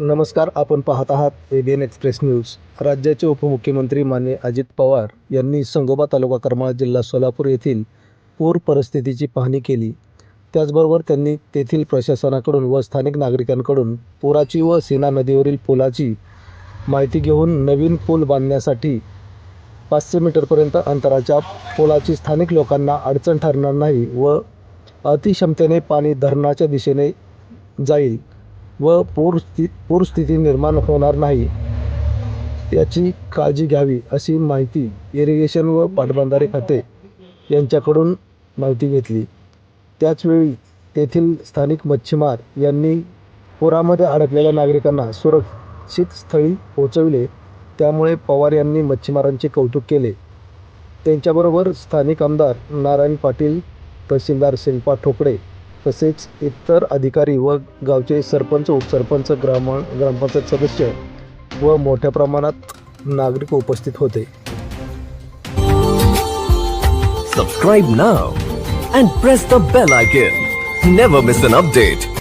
नमस्कार आपण पाहत आहात एबीएन एक्सप्रेस न्यूज राज्याचे उपमुख्यमंत्री माने अजित पवार यांनी संगोबा तालुका करमाळा जिल्हा सोलापूर येथील पूर परिस्थितीची पाहणी केली. त्याचबरोबर त्यांनी तेथील प्रशासनाकडून व स्थानिक नागरिकांकडून पुराची व सीना नदीवरील पुलाची माहिती घेऊन नवीन पूल बांधण्यासाठी पाचशे मीटरपर्यंत अंतराच्या पुलाची स्थानिक लोकांना अडचण ठरणार नाही व अतिक्षमतेने पाणी धरणाच्या दिशेने जाईल. व पूरस्थि पूरस्थिती निर्माण होणार नाही. याची काळजी घ्यावी अशी माहिती इरिगेशन व पाटबंधारे खाते यांच्याकडून माहिती घेतली. त्याचवेळी तेथील स्थानिक मच्छीमार यांनी पुरामध्ये अडकलेल्या नागरिकांना सुरक्षित स्थळी पोहोचविले. त्यामुळे पवार यांनी मच्छीमारांचे कौतुक केले. त्यांच्याबरोबर स्थानिक आमदार नारायण पाटील तहसीलदार शिल्पा ठोकळे तसेच इतर अधिकारी व गावचे सरपंच उपसरपंच ग्राम ग्रामपंचायत सदस्य व मोठ्या प्रमाणात नागरिक उपस्थित होते. Subscribe now and press the bell icon never miss an update